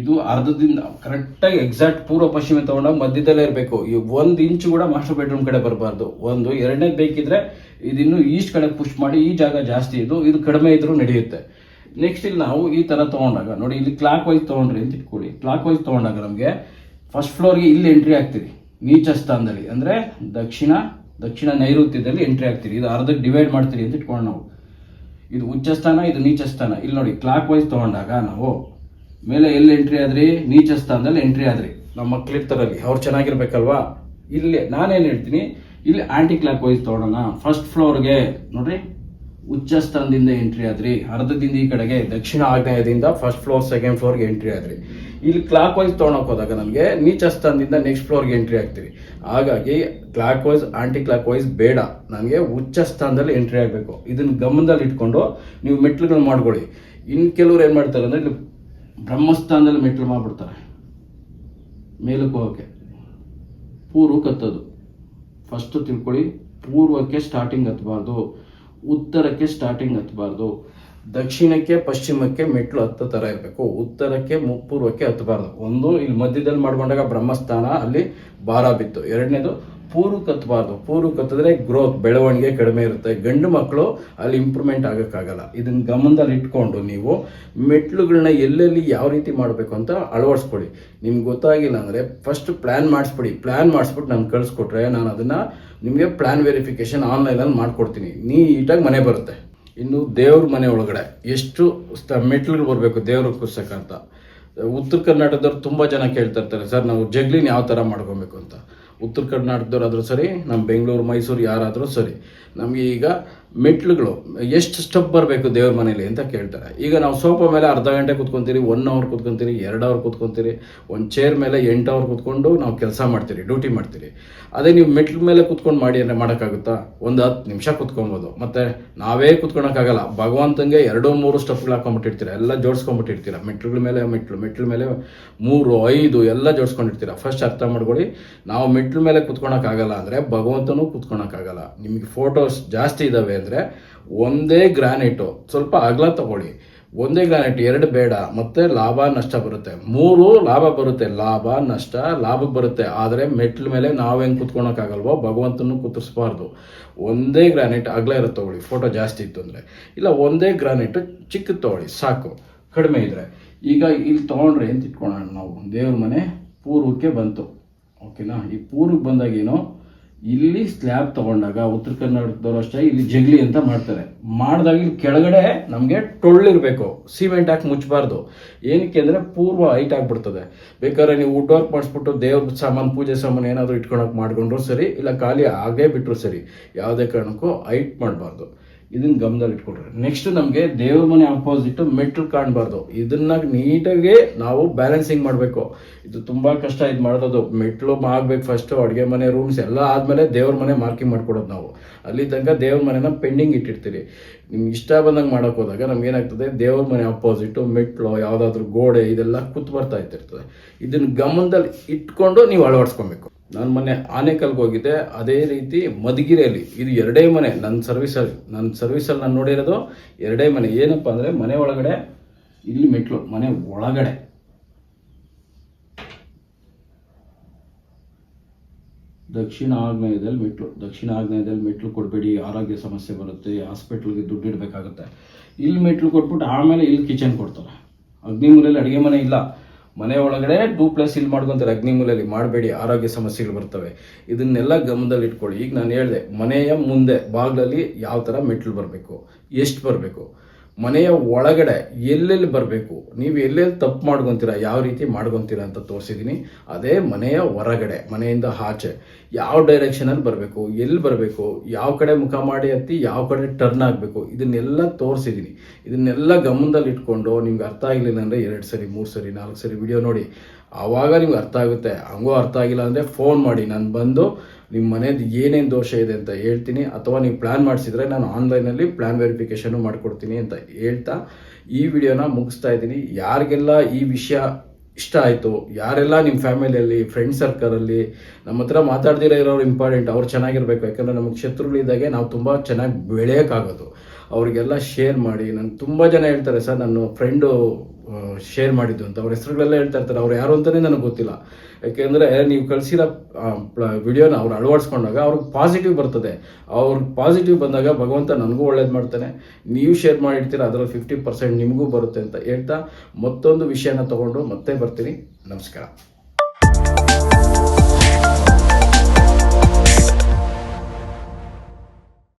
ಇದು ಅರ್ಧದಿಂದ ಕರೆಕ್ಟಾಗಿ ಎಕ್ಸಾಕ್ಟ್ ಪೂರ್ವ ಪಶ್ಚಿಮ ತಗೊಂಡಾಗ ಮಧ್ಯದಲ್ಲೇ ಇರಬೇಕು. ಈ ಒಂದು ಇಂಚು ಕೂಡ ಮಾಸ್ಟರ್ ಬೆಡ್ರೂಮ್ ಕಡೆ ಬರಬಾರ್ದು. ಒಂದು, ಎರಡನೇ ಬೇಕಿದ್ರೆ ಇದಿನ್ನು ಈಸ್ಟ್ ಕಡೆ ಪುಷ್ ಮಾಡಿ ಈ ಜಾಗ ಜಾಸ್ತಿ ಇದು ಇದು ಕಡಿಮೆ ಇದ್ರೂ ನಡೆಯುತ್ತೆ. ನೆಕ್ಸ್ಟ್ ಇಲ್ಲಿ ನಾವು ಈ ತರ ತಗೊಂಡಾಗ, ನೋಡಿ, ಇಲ್ಲಿ ಕ್ಲಾಕ್ ವೈಸ್ ತೊಗೊಂಡ್ರಿ ಅಂತ ಇಟ್ಕೊಳ್ಳಿ. ಕ್ಲಾಕ್ ವೈಸ್ ತಗೊಂಡಾಗ ನಮಗೆ ಫಸ್ಟ್ ಫ್ಲೋರ್ಗೆ ಇಲ್ಲಿ ಎಂಟ್ರಿ ಆಗ್ತೀರಿ. ನೀಚ ಸ್ಥಾನದಲ್ಲಿ. ಅಂದ್ರೆ ದಕ್ಷಿಣ ದಕ್ಷಿಣ ನೈಋತ್ಯದಲ್ಲಿ ಎಂಟ್ರಿ ಆಗ್ತೀರಿ. ಇದು ಅರ್ಧಕ್ಕೆ ಡಿವೈಡ್ ಮಾಡ್ತೀರಿ ಅಂತ ಇಟ್ಕೊಂಡು ನಾವು. ಇದು ಉಚ್ಚ ಸ್ಥಾನ, ಇದು ನೀಚ ಸ್ಥಾನ. ಇಲ್ಲಿ ನೋಡಿ ಕ್ಲಾಕ್ ವೈಸ್ ತಗೊಂಡಾಗ ನಾವು ಮೇಲೆ ಎಲ್ಲಿ ಎಂಟ್ರಿ ಆದ್ರಿ? ನೀಚ ಸ್ಥಾನದಲ್ಲಿ ಎಂಟ್ರಿ ಆದ್ರಿ. ನಮ್ಮ ಮಕ್ಳು ಇರ್ತಾರಲ್ಲಿ. ಅವ್ರು ಚೆನ್ನಾಗಿರ್ಬೇಕಲ್ವಾ? ಇಲ್ಲಿ ನಾನೇನು ಹೇಳ್ತೀನಿ? ಇಲ್ಲಿ ಆಂಟಿ ಕ್ಲಾಕ್ ವೈಸ್ ತಗೊಳ್ಳೋಣ ಫಸ್ಟ್ ಫ್ಲೋರ್ಗೆ ನೋಡ್ರಿ, ಉಚ್ಚ ಸ್ಥಾನದಿಂದ ಎಂಟ್ರಿ ಆದ್ರಿ. ಅರ್ಧದಿಂದ ಈ ಕಡೆಗೆ, ದಕ್ಷಿಣ ಆಗ್ನೇಯದಿಂದ ಫಸ್ಟ್ ಫ್ಲೋರ್ ಸೆಕೆಂಡ್ ಫ್ಲೋರ್ಗೆ ಎಂಟ್ರಿ ಆದ್ರಿ. ಇಲ್ಲಿ ಕ್ಲಾಕ್ ವೈಸ್ ತೊಗೊಳಕ್ ಹೋದಾಗ ನಮಗೆ ನೀಚ ಸ್ಥಾನದಿಂದ ನೆಕ್ಸ್ಟ್ ಫ್ಲೋರ್ಗೆ ಎಂಟ್ರಿ ಆಗ್ತೀವಿ. ಹಾಗಾಗಿ clockwise anticlockwise ಬೇಡ. ನನಗೆ ಉಚ್ಚ ಸ್ಥಾನದಲ್ಲಿ ಎಂಟ್ರಿ ಆಗಬೇಕು. ಇದನ್ನ ಗಮನದಲ್ಲಿ ಇಟ್ಕೊಂಡು ನೀವು ಮೆಟ್ಲುಗಳು ಮಾಡ್ಕೊಳ್ಳಿ. ಇನ್ನು ಕೆಲವ್ರು ಏನು ಮಾಡ್ತಾರೆ ಅಂದರೆ ಇಲ್ಲಿ ಬ್ರಹ್ಮಸ್ಥಾನದಲ್ಲಿ ಮೆಟ್ಲು ಮಾಡಿಬಿಡ್ತಾರೆ. ಮೇಲಕ್ಕೆ ಹೋಗೋಕ್ಕೆ. ಪೂರ್ವಕ್ಕೆ ಹತ್ತೋದು ಫಸ್ಟು ತಿಳ್ಕೊಳ್ಳಿ. ಪೂರ್ವಕ್ಕೆ ಸ್ಟಾರ್ಟಿಂಗ್ ಹತ್ತಬಾರ್ದು ಉತ್ತರಕ್ಕೆ ಸ್ಟಾರ್ಟಿಂಗ್ ಹತ್ತಬಾರ್ದು ದಕ್ಷಿಣಕ್ಕೆ, ಪಶ್ಚಿಮಕ್ಕೆ ಮೆಟ್ಲು ಹತ್ತೋ ಥರ ಇರಬೇಕು. ಉತ್ತರಕ್ಕೆ ಪೂರ್ವಕ್ಕೆ ಹತ್ತಬಾರ್ದು. ಒಂದು ಇಲ್ಲಿ ಮಧ್ಯದಲ್ಲಿ ಮಾಡ್ಕೊಂಡಾಗ ಬ್ರಹ್ಮಸ್ಥಾನ, ಅಲ್ಲಿ ಭಾರ ಬಿತ್ತು. ಎರಡನೇದು ಪೂರ್ವಕ್ಕೆ ಹತ್ತಬಾರ್ದು ಪೂರ್ವಕ್ಕೆ ಹತ್ತಿದ್ರೆ ಗ್ರೋತ್ ಬೆಳವಣಿಗೆ ಕಡಿಮೆ ಇರುತ್ತೆ. ಗಂಡು ಮಕ್ಕಳು ಅಲ್ಲಿ ಇಂಪ್ರೂವ್ಮೆಂಟ್ ಆಗೋಕ್ಕಾಗಲ್ಲ. ಇದನ್ನ ಗಮನದಲ್ಲಿ ಇಟ್ಕೊಂಡು ನೀವು ಮೆಟ್ಲುಗಳನ್ನ ಎಲ್ಲೆಲ್ಲಿ ಯಾವ ರೀತಿ ಮಾಡಬೇಕು ಅಂತ ಅಳವಡಿಸ್ಕೊಳ್ಳಿ. ನಿಮ್ಗೆ ಗೊತ್ತಾಗಿಲ್ಲ ಅಂದರೆ ಫಸ್ಟ್ ಪ್ಲ್ಯಾನ್ ಮಾಡಿಸ್ಬಿಡಿ. ಪ್ಲ್ಯಾನ್ ಮಾಡಿಸ್ಬಿಟ್ಟು ನಾನು ಕಳಿಸ್ಕೊಟ್ರೆ ನಾನು ಅದನ್ನು ನಿಮಗೆ ಪ್ಲ್ಯಾನ್ ವೆರಿಫಿಕೇಶನ್ ಆನ್ಲೈನಲ್ಲಿ ಮಾಡ್ಕೊಡ್ತೀನಿ. ನೀಟಾಗಿ ಮನೆ ಬರುತ್ತೆ. ಇನ್ನು ದೇವ್ರ ಮನೆ ಒಳಗಡೆ ಎಷ್ಟು ಸ್ಥ ಮೆಟ್ಲುಗಳು ಬರಬೇಕು ದೇವ್ರ ಅಂತ. ಉತ್ತರ ಕರ್ನಾಟಕದವ್ರು ತುಂಬ ಜನ ಕೇಳ್ತಾ ಇರ್ತಾರೆ, ಸರ್, ನಾವು ಜಗ್ಲಿನ ಯಾವ ಥರ ಮಾಡ್ಕೊಬೇಕು? ಅಂತ. ಉತ್ತರ ಕರ್ನಾಟಕದವ್ರಾದ್ರೂ ಸರಿ ನಮ್ಮ ಬೆಂಗಳೂರು, ಮೈಸೂರು ಯಾರಾದರೂ ಸರಿ. ನಮಗೆ ಈಗ ಮೆಟ್ಲುಗಳು, ಎಷ್ಟು ಸ್ಟೆಪ್ ಬರಬೇಕು ದೇವ್ರ ಮನೇಲಿ ಅಂತ ಕೇಳ್ತಾರೆ. ಈಗ ನಾವು ಸೋಫಾ ಮೇಲೆ ಅರ್ಧ ಗಂಟೆ ಕೂತ್ಕೊಂತೀರಿ ಒನ್ ಅವರ್ ಕುತ್ಕೊಂತೀರಿ, ಎರಡು ಅವರ್ ಕುತ್ಕೊಂತೀರಿ, ಒಂದು ಚೇರ್ ಮೇಲೆ ಎಂಟು ಅವರ್ ಕೂತ್ಕೊಂಡು ನಾವು ಕೆಲಸ ಮಾಡ್ತೀರಿ ಡ್ಯೂಟಿ ಮಾಡ್ತೀರಿ. ಅದೇ ನೀವು ಮೆಟ್ಲ ಮೇಲೆ ಕುತ್ಕೊಂಡು ಮಾಡಿ ಅಂದರೆ ಮಾಡೋಕ್ಕಾಗುತ್ತಾ? ಒಂದು ಹತ್ತು ನಿಮಿಷ ಕುತ್ಕೊಬೋದು. ಮತ್ತು ನಾವೇ ಕುತ್ಕೊಳಕ್ಕಾಗಲ್ಲ. ಭಗವಂತಂಗೆ ಎರಡು ಮೂರು ಸ್ಟೆಪ್ಗಳು ಹಾಕೊಂಡ್ಬಿಟ್ಟಿರ್ತೀರ, ಎಲ್ಲ ಜೋಡಿಸ್ಕೊಂಡ್ಬಿಟ್ಟಿರ್ತೀರ. ಮೆಟ್ಲುಗಳ ಮೇಲೆ, ಮೆಟ್ಲು, ಮೆಟ್ಲ ಮೇಲೆ ಮೂರು, ಐದು ಎಲ್ಲ ಜೋಡಿಸ್ಕೊಂಡಿರ್ತೀರ. ಫಸ್ಟ್ ಅರ್ಥ ಮಾಡ್ಕೊಳ್ಳಿ. ನಾವು ಮೆಟ್ಲ ಮೇಲೆ ಕುತ್ಕೊಳಕ್ಕಾಗಲ್ಲ ಅಂದರೆ ಭಗವಂತನೂ ಕುತ್ಕೊಳಕ್ಕಾಗಲ್ಲ. ನಿಮಗೆ ಫೋಟೋಸ್ ಜಾಸ್ತಿ ಇದ್ದಾವೆ ಅಂದರೆ ಒಂದೇ ಗ್ರಾನೈಟು, ಸ್ವಲ್ಪ ಅಗಲ ತಗೊಳ್ಳಿ. ಒಂದೇ ಗ್ರಾನೈಟ್, ಎರಡು ಬೇಡ, ಮತ್ತೆ ಲಾಭ, ನಷ್ಟ ಬರುತ್ತೆ. ಮೂರು, ಲಾಭ ಬರುತ್ತೆ. ಲಾಭ, ನಷ್ಟ, ಲಾಭಕ್ಕೆ ಬರುತ್ತೆ. ಆದರೆ ಮೆಟ್ಲ ಮೇಲೆ ನಾವೇನು ಕುತ್ಕೊಳಕ್ಕಾಗಲ್ವೋ ಭಗವಂತನೂ ಕುತ್ತಿಸ್ಬಾರ್ದು ಒಂದೇ ಗ್ರಾನೈಟ್, ಅಗಲ ಇರುತ್ತೆ ತಗೊಳ್ಳಿ. ಫೋಟೋ ಜಾಸ್ತಿ ಇತ್ತು ಅಂದರೆ. ಇಲ್ಲ, ಒಂದೇ ಗ್ರಾನೈಟ್, ಚಿಕ್ಕದು ತಗೊಳ್ಳಿ. ಸಾಕು. ಕಡಿಮೆ ಇದ್ರೆ. ಈಗ ಇಲ್ಲಿ ತೊಗೊಂಡ್ರೆ ಅಂತ ಇಟ್ಕೊಳ್ಳೋಣ ನಾವು? ದೇವ್ರ ಮನೆ ಪೂರ್ವಕ್ಕೆ ಬಂತು. ಓಕೆನಾ? ಈ ಪೂರ್ವಕ್ಕೆ ಬಂದಾಗ ಏನೋ ಇಲ್ಲಿ ಸ್ಲ್ಯಾಬ್ ತಗೊಂಡಾಗ ಉತ್ತರ ಕರ್ನಾಟಕದವರು ಅಷ್ಟೇ, ಇಲ್ಲಿ ಜಗ್ಲಿ ಅಂತ ಮಾಡ್ತಾರೆ. ಮಾಡಿದಾಗ ಇಲ್ಲಿ ಕೆಳಗಡೆ ನಮಗೆ ಟೊಳ್ಳಿರ್ಬೇಕು ಸಿಮೆಂಟ್ ಹಾಕಿ ಮುಚ್ಚಬಾರ್ದು. ಏನಕ್ಕೆ ಅಂದರೆ ಪೂರ್ವ ಹೈಟ್ ಆಗಿಬಿಡ್ತದೆ. ಬೇಕಾದ್ರೆ ನೀವು ವುಡ್ ವರ್ಕ್ ಮಾಡಿಸ್ಬಿಟ್ಟು ದೇವ್ರ ಸಾಮಾನು, ಪೂಜೆ ಸಾಮಾನು ಏನಾದರೂ ಇಟ್ಕೊಳಕ್ಕೆ ಮಾಡ್ಕೊಂಡ್ರು ಸರಿ, ಇಲ್ಲ ಖಾಲಿ ಆಗೇ ಬಿಟ್ಟರು ಸರಿ, ಯಾವುದೇ ಕಾರಣಕ್ಕೂ ಹೈಟ್ ಮಾಡಬಾರ್ದು. ಇದನ್ನ ಗಮನದಲ್ಲಿ ಇಟ್ಕೊಡ್ರಿ ನೆಕ್ಸ್ಟ್ ನಮಗೆ ದೇವ್ರ ಮನೆ ಅಪೋಸಿಟ್ ಮೆಟ್ಲು ಕಾಣಬಾರ್ದು ಇದನ್ನ ನೀಟಾಗಿ ನಾವು ಬ್ಯಾಲೆನ್ಸಿಂಗ್ ಮಾಡಬೇಕು. ಇದು ತುಂಬಾ ಕಷ್ಟ ಇದು ಮಾಡೋದು. ಮೆಟ್ಲು ಆಗ್ಬೇಕು ಫಸ್ಟ್ ಅಡುಗೆ ಮನೆ ರೂಮ್ಸ್ ಎಲ್ಲ ಆದ್ಮೇಲೆ ದೇವ್ರ ಮನೆ ಮಾರ್ಕಿಂಗ್ ಮಾಡ್ಕೊಡೋದು ನಾವು. ಅಲ್ಲಿ ತನಕ ದೇವ್ರ ಮನೆನ ಪೆಂಡಿಂಗ್ ಇಟ್ಟಿರ್ತೀರಿ. ನಿಮ್ಗೆ ಇಷ್ಟ ಬಂದಂಗೆ ಮಾಡೋಕೆ ಹೋದಾಗ ನಮ್ಗೆ ಏನಾಗ್ತದೆ? ದೇವ್ರ ಮನೆ ಅಪೋಸಿಟು ಮೆಟ್ಲು, ಯಾವುದಾದ್ರೂ ಗೋಡೆ, ಇದೆಲ್ಲ ಕುತ್ತು ಬರ್ತಾ ಇರ್ತಿರ್ತದೆ ಇದನ್ನು ಗಮನದಲ್ಲಿ ಇಟ್ಕೊಂಡು ನೀವು ಅಳವಡಿಸ್ಕೊಬೇಕು. ನಾನು ಮೊನ್ನೆ ಆನೆಕಲ್ಗೆ ಹೋಗಿದ್ದೆ, ಅದೇ ರೀತಿ ಮಧುಗಿರಿಯಲ್ಲಿ. ಇದು ಎರಡೇ ಮನೆ ನನ್ನ ಸರ್ವಿಸಲ್ಲಿ ನನ್ನ ಸರ್ವಿಸಲ್ಲಿ ನಾನು ನೋಡಿರೋದು ಎರಡೇ ಮನೆ. ಏನಪ್ಪ ಅಂದರೆ ಮನೆ ಒಳಗಡೆ, ಇಲ್ಲಿ ಮೆಟ್ಲು, ಮನೆ ಒಳಗಡೆ. ದಕ್ಷಿಣ ಆಗ್ನೇಯದಲ್ಲಿ ಮೆಟ್ಲು ದಕ್ಷಿಣ ಆಗ್ನೇಯದಲ್ಲಿ ಮೆಟ್ಲು ಕೊಡಬೇಡಿ, ಆರೋಗ್ಯ ಸಮಸ್ಯೆ ಬರುತ್ತೆ ಹಾಸ್ಪಿಟ್ಲ್ಗೆ ದುಡ್ಡು ಇಡಬೇಕಾಗುತ್ತೆ. ಇಲ್ಲಿ ಮೆಟ್ಲು ಕೊಟ್ಬಿಟ್ಟು ಆಮೇಲೆ ಇಲ್ಲಿ ಕಿಚನ್ ಕೊಡ್ತಾರೆ. ಅಗ್ನಿಮೂಲೆಯಲ್ಲಿ ಅಡುಗೆ ಮನೆ ಇಲ್ಲ. ಮನೆ ಒಳಗಡೆ ಟೂ ಪ್ಲಸ್ ಇಲ್ಲಿ ಮಾಡ್ಕೊಂತಾರೆ. ಅಗ್ನಿಮೂಲೆಯಲ್ಲಿ ಮಾಡಬೇಡಿ, ಆರೋಗ್ಯ ಸಮಸ್ಯೆಗಳು ಬರ್ತವೆ. ಇದನ್ನೆಲ್ಲ ಗಮನದಲ್ಲಿ ಇಟ್ಕೊಳ್ಳಿ. ಈಗ ನಾನು ಹೇಳಿದೆ, ಮನೆಯ ಮುಂದೆ, ಬಾಗಿಲಲ್ಲಿ ಯಾವ ಥರ ಮೆಟ್ಲು ಬರಬೇಕು, ಎಷ್ಟು ಬರಬೇಕು? ಮನೆಯ ಒಳಗಡೆ ಎಲ್ಲೆಲ್ಲಿ ಬರಬೇಕು? ನೀವು ಎಲ್ಲೆಲ್ಲಿ ತಪ್ಪು ಮಾಡ್ಕೊಂತೀರಾ, ಯಾವ ರೀತಿ ಮಾಡ್ಕೊಂತೀರಾ ಅಂತ ತೋರಿಸಿದ್ದೀನಿ. ಅದೇ ಮನೆಯ ಹೊರಗಡೆ, ಮನೆಯಿಂದ ಆಚೆ. ಯಾವ ಡೈರೆಕ್ಷನಲ್ಲಿ ಬರಬೇಕು, ಎಲ್ಲಿ ಬರಬೇಕು, ಯಾವ ಕಡೆ ಮುಖ ಮಾಡಿ ಹತ್ತಿ ಯಾವ ಕಡೆ ಟರ್ನ್ ಆಗಬೇಕು, ಇದನ್ನೆಲ್ಲ ತೋರಿಸಿದ್ದೀನಿ. ಇದನ್ನೆಲ್ಲ ಗಮನದಲ್ಲಿ ಇಟ್ಕೊಂಡು ನಿಮ್ಗೆ ಅರ್ಥ ಆಗಲಿಲ್ಲ ಅಂದರೆ ಎರಡು ಸರಿ, ಮೂರು ಸರಿ, ನಾಲ್ಕು ಸರಿ ವಿಡಿಯೋ ನೋಡಿ. ಆವಾಗ ನಿಮ್ಗೆ ಅರ್ಥ ಆಗುತ್ತೆ. ಹಂಗೂ ಅರ್ಥ ಆಗಿಲ್ಲ ಅಂದರೆ ಫೋನ್ ಮಾಡಿ. ನಾನು ಬಂದು ನಿಮ್ಮ ಮನೇದು ಏನೇನು ದೋಷ ಇದೆ ಅಂತ ಹೇಳ್ತೀನಿ, ಅಥವಾ ನೀವು ಪ್ಲ್ಯಾನ್ ಮಾಡಿಸಿದ್ರೆ ನಾನು ಆನ್ಲೈನಲ್ಲಿ ಪ್ಲ್ಯಾನ್ ವೆರಿಫಿಕೇಷನು ಮಾಡಿಕೊಡ್ತೀನಿ ಅಂತ ಹೇಳ್ತಾ ಈ ವಿಡಿಯೋನ ಮುಗಿಸ್ತಾ ಇದ್ದೀನಿ. ಯಾರಿಗೆಲ್ಲ ಈ ವಿಷಯ ಇಷ್ಟ ಆಯಿತು, ಯಾರೆಲ್ಲ ನಿಮ್ಮ ಫ್ಯಾಮಿಲಿಯಲ್ಲಿ ಫ್ರೆಂಡ್ ಸರ್ಕಲಲ್ಲಿ ನಮ್ಮ ಹತ್ರ ಮಾತಾಡ್ದಿರೋ ಇರೋರು ಇಂಪಾರ್ಟೆಂಟ್ ಅವ್ರು ಚೆನ್ನಾಗಿರ್ಬೇಕು, ಯಾಕಂದರೆ ನಮಗೆ ಶತ್ರುಗಳಿದ್ದಾಗೆ ನಾವು ತುಂಬ ಚೆನ್ನಾಗಿ ಬೆಳೆಯೋಕ್ಕಾಗೋದು. ಅವರಿಗೆಲ್ಲ ಶೇರ್ ಮಾಡಿ, ನಾನು ತುಂಬ ಜನ ಹೇಳ್ತಾರೆ, ಸರ್ ನನ್ನ ಫ್ರೆಂಡು ಶೇರ್ ಮಾಡಿದ್ದು ಅಂತ. ಅವ್ರ ಹೆಸರುಗಳೆಲ್ಲ ಹೇಳ್ತಾ ಇರ್ತಾರೆ, ಅವ್ರು ಯಾರು ಅಂತಲೇ ನನಗೆ ಗೊತ್ತಿಲ್ಲ. ಯಾಕೆಂದರೆ ನೀವು ಕಳಿಸಿರೋ ವಿಡಿಯೋನ ಅವ್ರು ಅಳವಡಿಸ್ಕೊಂಡಾಗ ಅವ್ರಿಗೆ ಪಾಸಿಟಿವ್ ಬರ್ತದೆ. ಅವ್ರಿಗೆ ಪಾಸಿಟಿವ್ ಬಂದಾಗ ಭಗವಂತ ನನಗೂ ಒಳ್ಳೇದು ಮಾಡ್ತಾನೆ. ನೀವು ಶೇರ್ ಮಾಡಿರ್ತೀರ, ಅದರಲ್ಲಿ ಫಿಫ್ಟಿ ಪರ್ಸೆಂಟ್ ನಿಮಗೂ ಬರುತ್ತೆ ಅಂತ ಹೇಳ್ತಾ ಮತ್ತೊಂದು ವಿಷಯನ ತಗೊಂಡು ಮತ್ತೆ ಬರ್ತೀನಿ. ನಮಸ್ಕಾರ.